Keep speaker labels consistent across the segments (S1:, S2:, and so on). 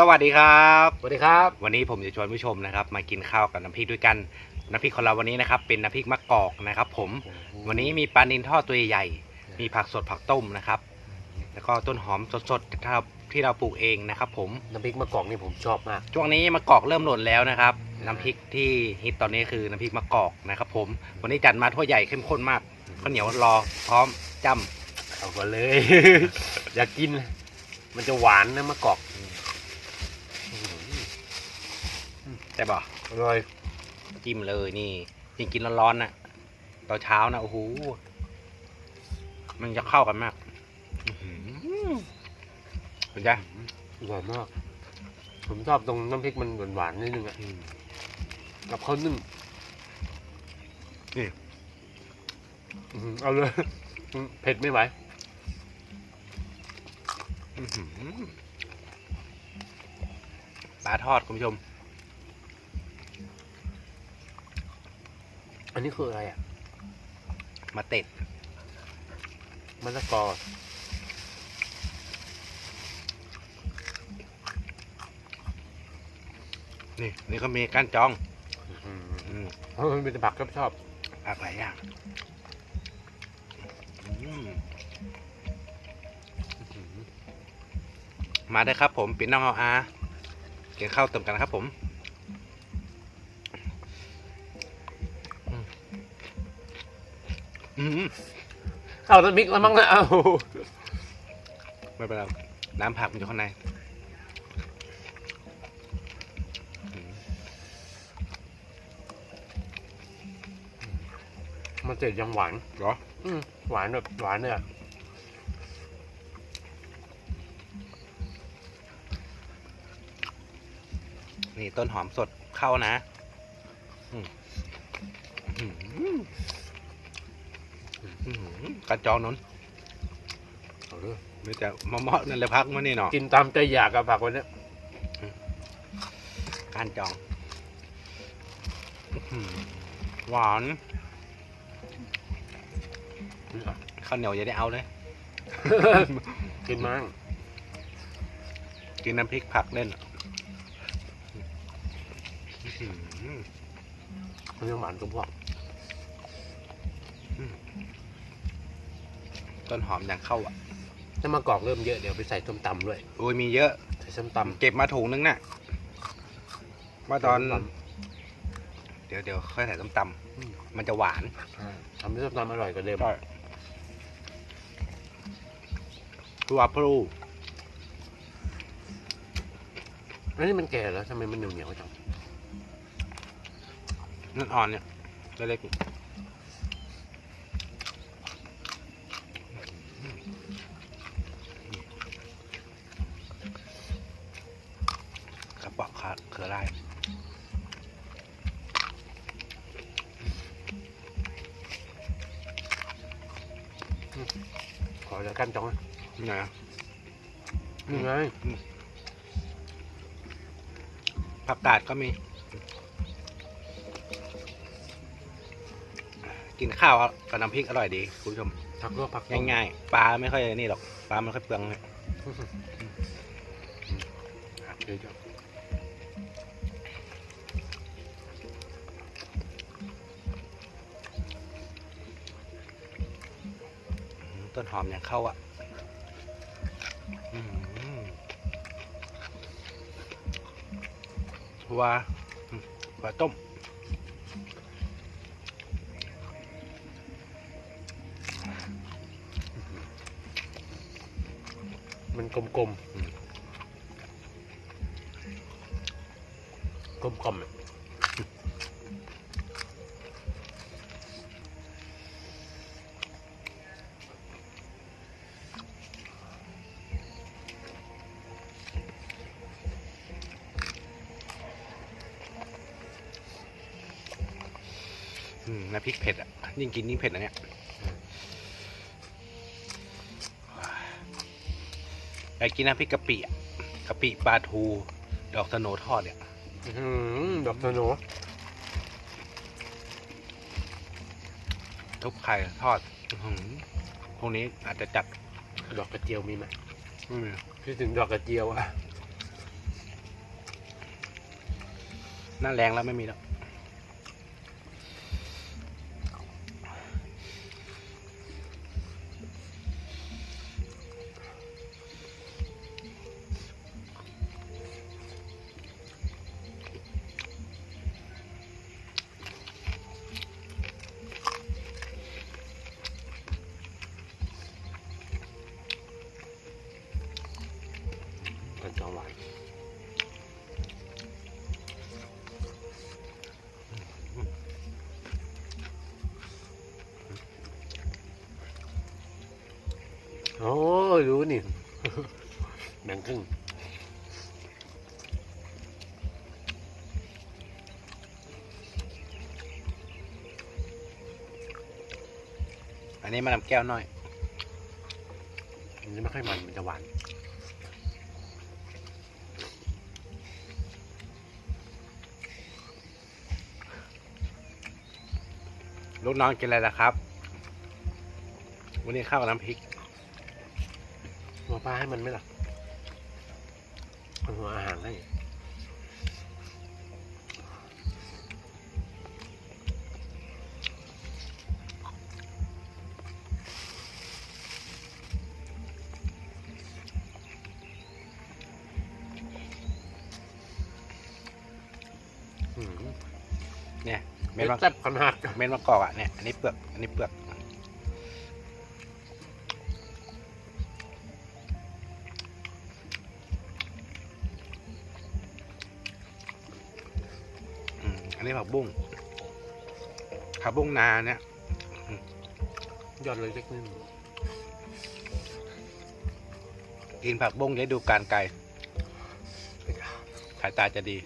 S1: สวัสดีครับ
S2: สวัสดีครับ
S1: วันนี้ผมจะชวนผู้ชมนะครับ มากินข้าวกับน้ำพริกด้วยกันน้ำพริกของเราวันนี้นะครับ เป็นน้ำพริกมะกอกนะครับ ผมวันนี้มีปลานิลทอดตัวใหญ่ๆมีผักสดผักต้มนะครับ แล้วก็ต้นหอมสดๆที่เราที่เราปลูกเองนะครับ ผม
S2: น้ำพริกมะกอกนี่ผมชอบมาก
S1: ช่วงนี้มะกอกเริ่มหล่นแล้วนะครับ น้ำพริกที่ฮิตตอนนี้คือน้ำพริกมะกอกนะครับ ผมวันนี้จัดมาถ้วยใหญ่เข้มข้นมากข้าวเหนียวรอพร้อมจ้
S2: เอาก่อนเลย อยากกิน มันจะหวานนะมะกอกำ
S1: แต่บอก
S2: อร่อย
S1: จิ้มเลยนี่ยิงกินร้อนๆน่ะตอนเช้านะโอ้โหมันจะเข้ากันมากอื้อหือเห็นไหม
S2: อร่อยมาก ผมชอบตรงน้ำพริกมันหวานๆนิดนึงอะกับข้าวนึ่งอื้อหือเอาเลย เผ็ดไม่ไหว
S1: อื้อหือปลาทอดคุณผู้ชม
S2: อันนี้คืออะไรอะ
S1: มาเต็ด
S2: มะละกอ
S1: นี่นี่ก็มีก้านจอง
S2: อืม
S1: อืม
S2: เพราะมันเป็นผักชอบชอบ
S1: ผักหลายอย่างอืม
S2: อื้อหือ
S1: มาได้ครับผมเป็นน้องเอาอากินข้าวเติมกันครับผม อืม
S2: เอาน้ำพริกแล้วมั้งนะเอา
S1: ไม่เป็นไรน้ำผักมันอยู่ข้างในอืม
S2: มันเจ็ดยังหวาน
S1: เหรอ
S2: อืมหวานแบบหวานเลยอะ
S1: นี่ต้นหอมสดเข้านะอืมอื้อหืออื้อหือ กันจองนน
S2: เอาเลย
S1: ไม่แต่มะเมาะนั่นเลยพักมานี่เนาะ
S2: กินตามใจอยากกับผักวันเนี้ย
S1: การจองอื้อหือหวานข้าวเหนียวอย่าได้เอาเลย
S2: กินมั้ง
S1: กินน้ำพริกผักเล่นอื้อหือ
S2: มันยังหวานกับพวก
S1: ต้นหอมอย่างเข้าอะ
S2: ถ้ามะกอกเริ่มเยอะเดี๋ยวไปใส่ส้มตำด้วย
S1: โอ้ยมีเยอะ
S2: ใส่ส้มตำ
S1: เก็บมาถุงนึงน่ะว่าตอน
S2: ส้ม
S1: เดี๋ยวเดี๋ยวค่อยใส่ส้มตำมันจะหวาน
S2: ทำให้ส้มตำอร่อยกว่าเดิม
S1: ตัวพลู
S2: อันนี้มันแก่แล้วทำไมมันเหนียวเหนียวๆจัง
S1: นั่นอ่อนเนี่ยเล็กๆ กั้
S2: นจ้องนะ
S1: นี่ไงอะ
S2: นี่ไง
S1: ผักกาดก็มี กินข้าวกับน้ำพริกอร่อยดี คุณผู้ชม
S2: ผักลวกผักต้ม
S1: ง่ายๆปลาไม่ค่อยนี่หรอก ปลาไม่ค่อยเปลืองเนี่ย
S2: เดี๋ยว
S1: ต้นหอมอย่างเข้าอะอืมถั่วอืมถั่วต้ม
S2: มันกลมกลมกลมกลมๆ
S1: น้ำพริกเผ็ดอะยิ่งกินยิ่งเผ็ดนะเนี่ยอยากกินน้ำพริกกะปิอะกะปิปลาทู ดอกสโหนทอดเนี่ย
S2: อื้อหือดอกสโหน
S1: ทุบไข่ทอดอื้อหือพวกนี้อาจจะจัด
S2: ดอกกระเจียวมีไหม
S1: อืม
S2: คิดถึงดอกกระเจียวอะ
S1: หน้าแรงแล้วไม่มีแล้ว
S2: หวานโอ้ยรู้นี่แบ่งครึ่ง
S1: อันนี้มะนำแก้วน้อย
S2: มันจะไม่ค่อยมัน มันจะหวาน
S1: ลูกน้องกินอะไรล่ะครับ วันนี้ข้าวกับน้ำพริก
S2: หมอปลาให้มันไหมล่ะอาหัวอาหารให้
S1: เนี่ยเม็
S2: เม็
S1: ด
S2: ด
S1: มะ
S2: แซ่บขนาด
S1: เม็ดมะกอกอะเนี่ยอันนี้เปลือกอันนี้เปลือกอืมอันนี้ผักบุ้งผักบุ้งนาเนี่ย
S2: ยอดเลยเล็กนิดนึง
S1: กินผักบุ้งได้ดูการไกลสายตาจะดี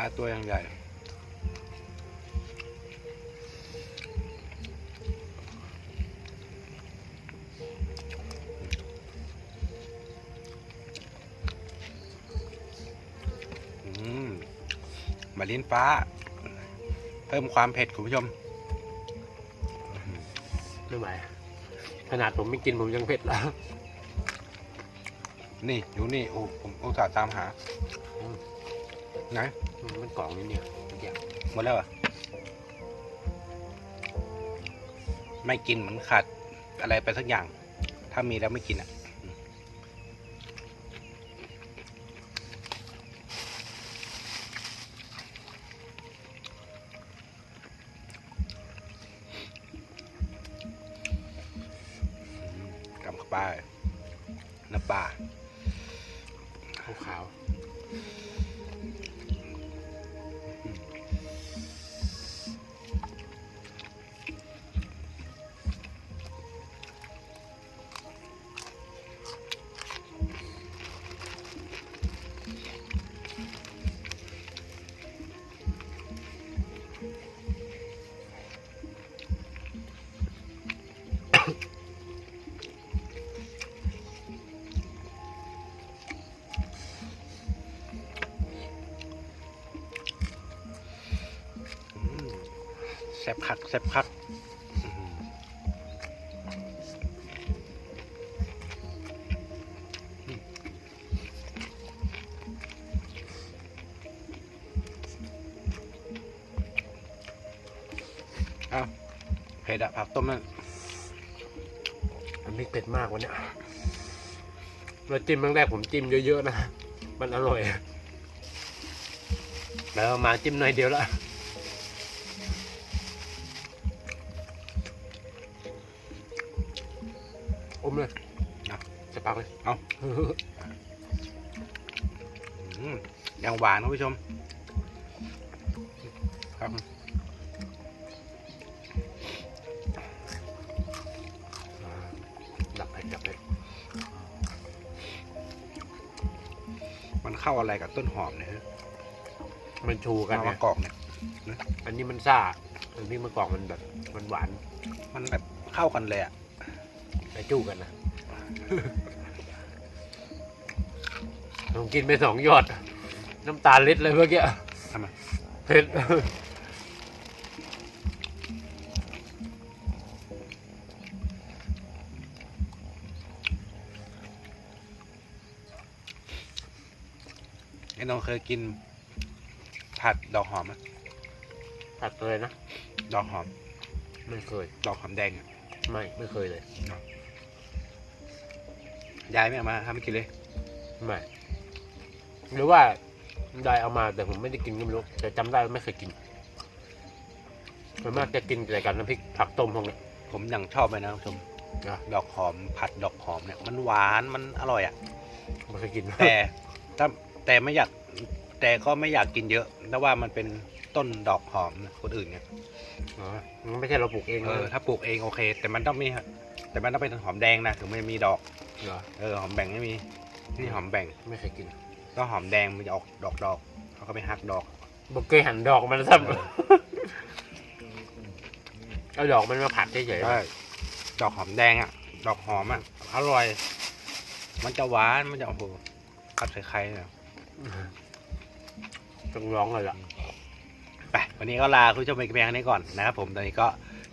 S1: าตัวอย่างใหญ่อืมมาลิ้นฟ้า เพิ่มความเผ็ดคุณผู้ชม
S2: ไม่ไหวขนาดผมไม่กินผมยังเผ็ดแล้ว
S1: นี่อยู่นี่โอ้ผมอุตส่าห์ตามหา
S2: อืม
S1: ไหน
S2: มันกล่องนี้เนี่ยเมื่อกี้
S1: หมดแล้วอะไม่กินเหมือนขาดอะไรไปสักอย่าง ถ้ามีแล้วไม่กินอะกำเข้าน้ำปลา
S2: ขาว
S1: อื แซ่บคักแซ่บคักอื้อหือเอ้าเผ็ดอะผักต้มนั่น
S2: ๆมันพริกเผ็ดมากวันเนี้ยเราจิ้มครั้งแรกผมจิ้มเยอะๆนะ มันอร่อย แล้วมาจิ้มหน่อยเดียวละ เลย
S1: เอาอืมยังหวานคุณผู้ชม ครับ
S2: ดับเผ็ดดับเผ็ด
S1: มันเข้าอะไรกับต้นหอมเนี่ยฮะ
S2: มันชูกัน
S1: มะ
S2: ไง
S1: กอกเนี่ย
S2: อันนี้มันซ่าอันนี้มะกอกมันแบบมันหวาน
S1: มันแบบเข้ากันเลยอะ
S2: ไปจู้กันนะ ผมกินไปสองหยอด น้ำตาลเล็ดเลยเมื่อกี้
S1: ทำไม
S2: เผ็ด
S1: ไอ้น้องเคยกิน ผัดดอกหอมไหม
S2: ผัดเลยนะ
S1: ดอกหอม
S2: ไม่เคย
S1: ดอกหอมแดงอะ
S2: ไม่ไม่เคยเลย
S1: ยายไม่เอามาทำไม่กินเลย
S2: ไม่ หรือว่าได้เอามาแต่ผมไม่ได้กินก็ไม่รู้แต่จำได้ว่าไม่เคยกินส่วนมากจะกินแต่กับน้ำพริกผักต้มพวกนี้
S1: ผมยังชอบเลยนะคุณผู้ชม
S2: นะ
S1: ดอกหอมผัดดอกหอมเนี่ย มันหวานมันอร่อยอะ
S2: ไม่เคยกิน
S1: แต่ถ้าแต่ไม่อยากแต่ก็ไม่อยากกินเยอะเพราะว่ามันเป็นต้นดอกหอมนะคนอื่นเนี่ย
S2: อ๋อมันไม่ใช่เราปลูกเอง
S1: เออ
S2: นะ
S1: ถ้าปลูกเองโอเค แต่มันต้องมีแต่มันต้องเป็นหอมแดงนะถึงมันจะมีดอก
S2: เหรอ
S1: เออหอมแบ่งไม่มีนี่หอมแบ่ง
S2: ไม่เคยกิน
S1: ก็หอมแดงมันจะออกดอกดอกเขาก็ไปหักดอก
S2: บอกเคยหั่นดอกมันซ้ำเอาดอกมันมาผัดเฉยๆ
S1: ใช่ดอกหอมแดงอะ ดอกหอมอะอร่อย มันจะหวานมันจะโอ้โหกัดใส่ไข่เนี่ย
S2: ต้องร้องเลยล่ะ
S1: ไปวันนี้ก็ลาคุณผู้ชมไปเพียงเท่านี้ก่อนนะครับผมตอนนี้ก็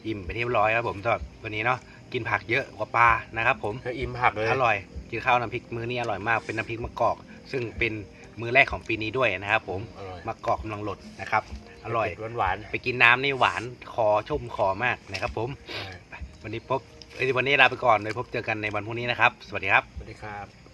S1: อิ่มไปที่เรียบร้อยครับผมสำหรับวันนี้เนาะกินผักเยอะกว่าปลานะครับผม
S2: เธออิ่มผักเลย
S1: อร่อยกินข้าวน้ำพริกมื้อนี้อร่อยมากเป็นน้ำพริกมะกอก ซึ่งเป็นมื้อแรกของปีนี้ด้วยนะครับ ผม
S2: อร่อย
S1: มะกอกกำลังหลดนะครับ อร่อย
S2: หวานหวาน
S1: ไปกินน้ำนี่หวานคอชุ่มคอมากนะครับ ผม
S2: ๆใช่
S1: วันนี้พบเอ้ยวันนี้ลาไปก่อนโดยพบเจอกันในวันพรุ่งนี้นะครับ สวัสดีครับ
S2: สวัสดีครับ